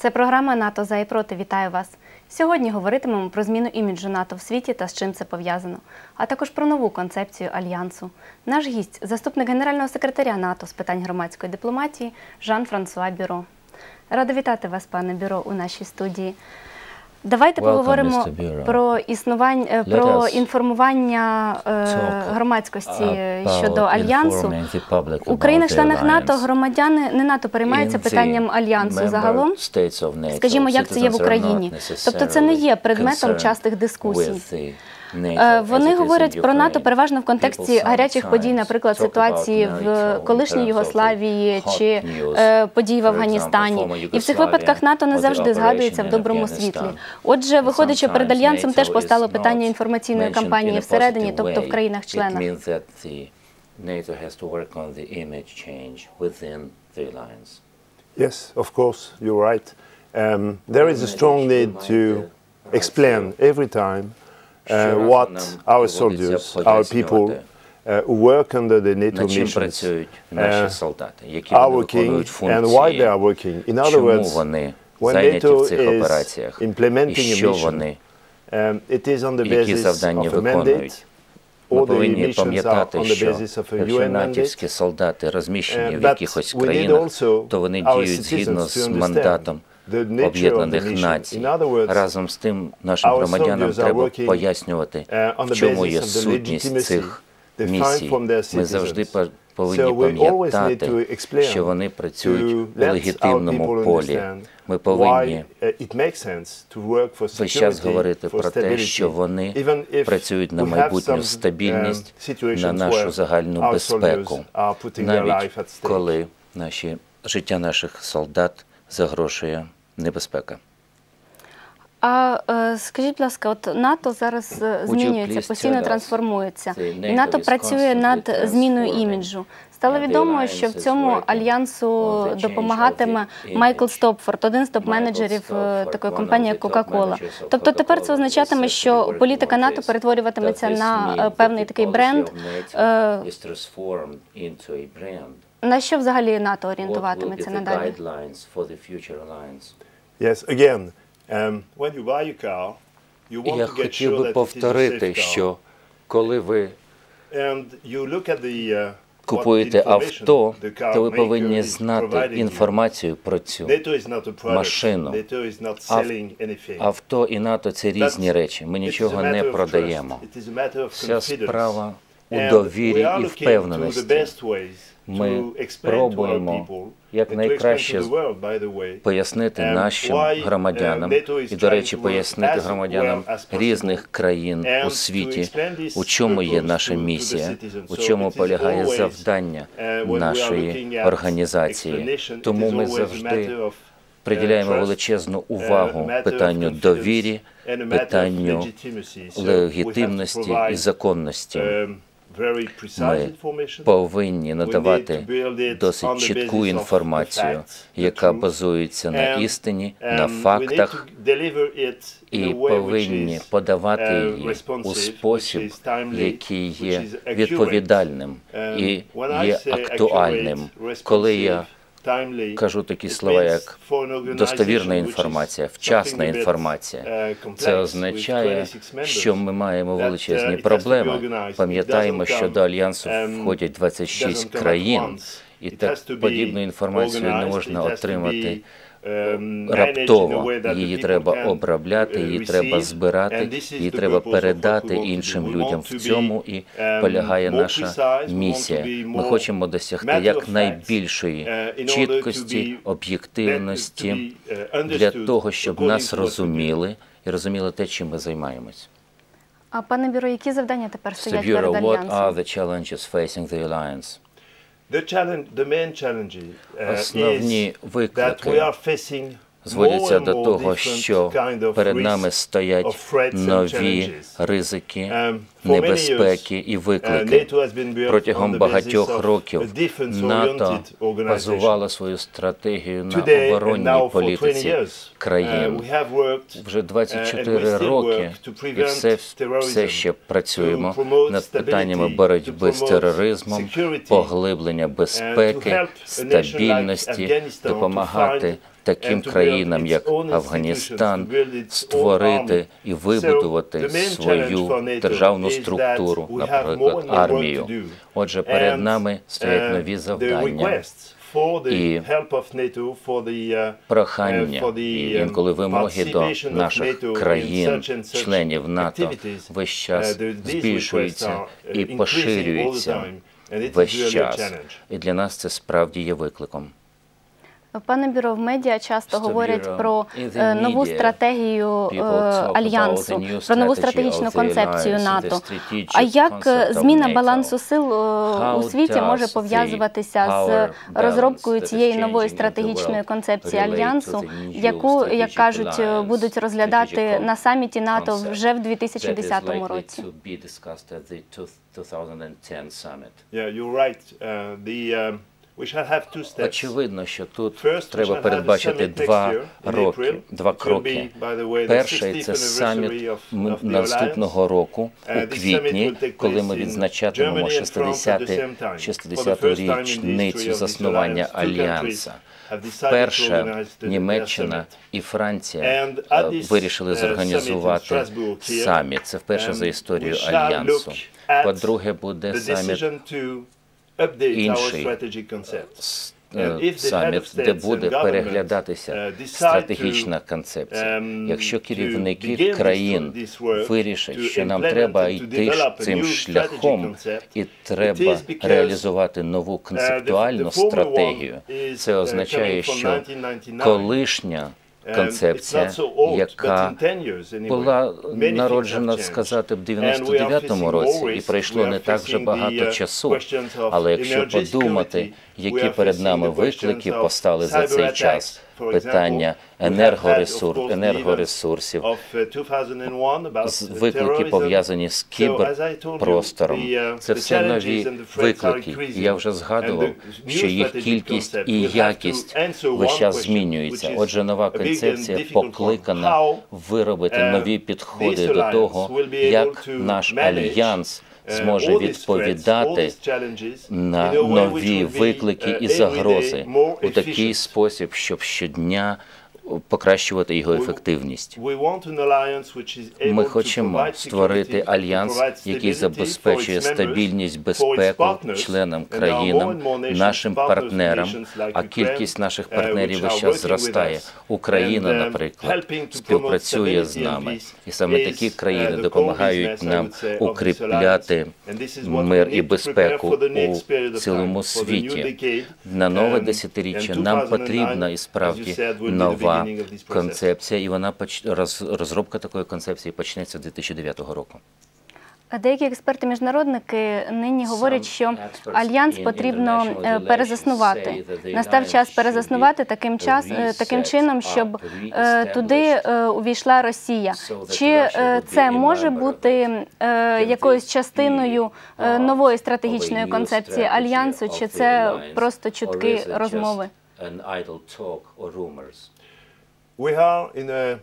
Це програма НАТО за і проти. Вітаю вас. Сьогодні говоритимемо про зміну іміджу НАТО в світі та з чим це пов'язано, а також про нову концепцію альянсу. Наш гість, заступник генерального секретаря НАТО з питань громадської дипломатії Жан-Франсуа Бюро. Рада вітати вас, пане Бюро, у нашій студії. Давайте поговоримо про існування е, про інформування е, громадськості щодо альянсу. informing the public У about країнах-членах НАТО громадяни не НАТО переймаються питанням альянсу загалом. Скажімо, як це є в Україні. Тобто це не є предметом частих дискусій. Е, Вони говорять про НАТО переважно в контексті гарячих подій, наприклад, ситуації в колишній Югославії чи е, події в Афганістані. І в цих випадках НАТО не завжди згадується в доброму світлі. Отже, виходячи перед альянсом, теж постало питання інформаційної кампанії всередині, тобто в країнах-членах. NATO has to work on the image change within the alliance. Yes, of course, you're right. Um, there is a strong need to explain every time uh, what our soldiers, our people uh, who work under the NATO Над чим missions. працюють uh, солдати, які вони and why they are working. In other чому words, вони when зайняті в NATO цих is операціях, і implementing a що mission, вони, um, it is on the які basis завдання of a mandate. виконують. Ми повинні пам'ятати, що якщо натівські солдати розміщені Uh, в якихось країнах, то вони діють згідно з мандатом Об'єднаних. Націй. Разом з тим, нашим громадянам треба пояснювати, uh, в чому є сутність цих місій. Ми завжди повинні пам'ятати, що вони працюють у легітимному полі. Ми повинні uh, весь час говорити про те, що вони працюють на майбутню стабільність, um, на нашу загальну безпеку, навіть коли наші життя наших солдат загрошує небезпека. А е, скажіть, будь ласка, от НАТО зараз е, змінюється, постійно трансформується. І НАТО працює над зміною іміджу. Стало відомо, що в цьому альянсу допомагатиме Майкл. Стопфорд, один з топ-менеджерів е, такої компанії, Кока-Кола. Тобто тепер це означатиме, що політика НАТО перетворюватиметься на певний такий бренд. На що взагалі НАТО орієнтуватиметься надалі? Guidelines for the future alliance? Yes, again, um, when you buy a car, you І want я to get хотів sure би that it is a повторити, safe car. що коли ви And you look at the, uh, купуєте information авто, the car то ви maker повинні is знати providing you. інформацію про цю NATO is not a product. машину. NATO is not Ав- selling anything. авто і НАТО це різні речі. Ми нічого не matter of продаємо. trust. It is a matter of Вся confidence. справа у довірі і впевненості. Ми пробуємо people, як and to найкраще explain to the world, by the way, пояснити нашим uh, громадянам і, до речі, пояснити громадянам різних країн у світі, у чому є наша місія, у чому полягає завдання uh, нашої організації. Тому ми завжди uh, приділяємо величезну uh, увагу питанню довірі, питанню легітимності і законності. Um, Ми повинні надавати досить чітку інформацію, яка базується на істині, um, на фактах, і повинні подавати uh, її у спосіб, який є відповідальним Um, і є актуальним. Коли я кажу такі слова, як достовірна інформація, вчасна інформація. uh, Це означає, with 26 members, що ми маємо uh, величезні проблеми. Пам'ятаємо, що до альянсу um, входять 26 doesn't країн, і так подібну інформацію не можна отримати a раптово. Її треба обробляти, uh, її треба збирати, її треба передати іншим людям. В цьому і um, полягає наша місія. Ми хочемо досягти якнайбільшої to чіткості, об'єктивності uh, для того, щоб нас розуміли і розуміли те, чим ми займаємось. А пане бюро, які завдання тепер стоять перед what are альянсом? the challenges facing the alliance? The challenge, the main challenge uh, Основні is that виклики we are facing зводяться до того, що перед нами стоять нові ризики, Um, небезпеки і uh, виклики. Протягом багатьох років НАТО базувало свою стратегію на оборонній for 20 політиці uh, країн. Вже uh, and we 24 still роки і все, все ще працюємо над питаннями боротьби з тероризмом, поглиблення безпеки, стабільності, допомагати таким країнам, як Афганістан, створити і вибудувати свою державну структуру, наприклад, армію. Отже, перед нами стоять uh, нові завдання. І uh, Прохання uh, і um, інколи вимоги до наших країн, членів НАТО, весь час uh, збільшуються uh, і поширюються весь час. І для нас це справді є викликом. Пане бюро, в медіа часто говорять про е, нову media, стратегію е, альянсу, про нову стратегічну концепцію НАТО. А як е, зміна NATO? балансу сил е, у світі може пов'язуватися з розробкою цієї нової стратегічної концепції альянсу, яку, як кажуть, е, будуть розглядати на саміті НАТО вже в that is 2010 likely році? to be discussed at the two- 2010 summit. Yeah, you're right. Uh, the, um, Очевидно, що тут треба передбачити два роки, два кроки. Перший 60th це саміт наступного року у Uh, квітні, коли ми відзначатимемо Germany and France at the 60 same time. For the 60-ту first time in the річницю заснування альянса. Вперше Німеччина і Франція е, вирішили uh, зорганізувати саміт. Це вперше um, за історію альянсу. look at По-друге, буде саміт інший е, саміт, де буде переглядатися uh, стратегічна концепція. um, Якщо керівники країн вирішать, що нам треба йти цим шляхом, і треба реалізувати нову концептуальну стратегію, це uh, означає, що 1999. колишня Um, концепція, яка but in 10 years anyway, була народжена, сказати, are 99-му facing році, і пройшло не так вже багато uh, часу. Але якщо подумати, які перед нами виклики постали за цей час, питання енергоресурсів, of, uh, 2001 about з- the виклики пов'язані з кіберпростором. uh, Це все нові виклики. І я вже згадував, що їх кількість і якість весь час змінюється. Отже, нова концепція покликана виробити uh, нові підходи до того, як наш альянс uh, зможе відповідати на нові виклики uh, і загрози у такий спосіб, щоб щодня покращувати його ефективність. Ми хочемо створити альянс, який забезпечує стабільність, безпеку членам країнам, нашим партнерам. А кількість наших uh, партнерів весь час зростає. Україна, um, наприклад, співпрацює з нами, і саме такі країни uh, допомагають нам укріпляти мир і безпеку у цілому світі. На нове Um, десятиріччя нам 2009, потрібна і справді нова концепція, і вона поч... роз... розробка такої концепції почнеться з 2009 року. А Деякі експерти-міжнародники нині говорять, що альянс потрібно е, перезаснувати. Настав час перезаснувати таким час е, таким чином, щоб е, туди увійшла Росія. Чи це може бути якоюсь частиною нової стратегічної концепції альянсу, чи це просто чутки розмови? We are in a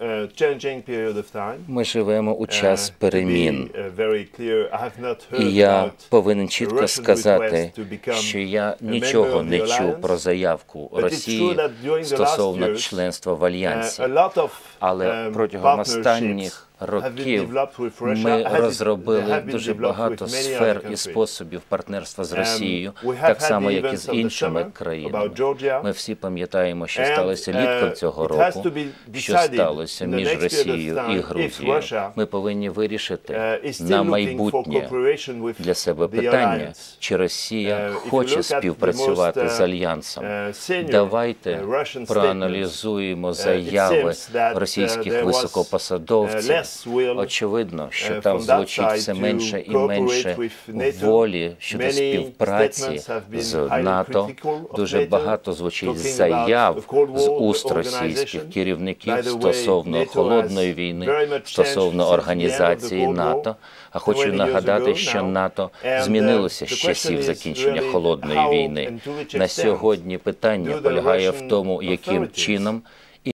uh. Ми живемо у Uh, час перемін. uh, І я повинен чітко сказати, що я нічого не чув про заявку Росії стосовно членства в uh, альянсі. Але um, протягом останніх років ми розробили дуже багато сфер і способів партнерства з Um, Росією, так само як і з іншими країнами. Ми всі пам'ятаємо, що сталося uh, літком цього року, що сталося між Росією і Грузією. Ми повинні вирішити uh, на майбутнє для себе питання, чи Росія Uh, хоче співпрацювати з альянсом. Давайте проаналізуємо заяви російських високопосадовців. Uh, Очевидно, що uh, там звучить все менше і менше волі щодо співпраці з НАТО. Дуже багато звучить заяв з уст російських керівників стосовно холодної війни, стосовно організації. НАТО. А хочу 20 years нагадати, що. НАТО uh, змінилося з часів закінчення холодної війни. На сьогодні питання полягає в тому, яким чином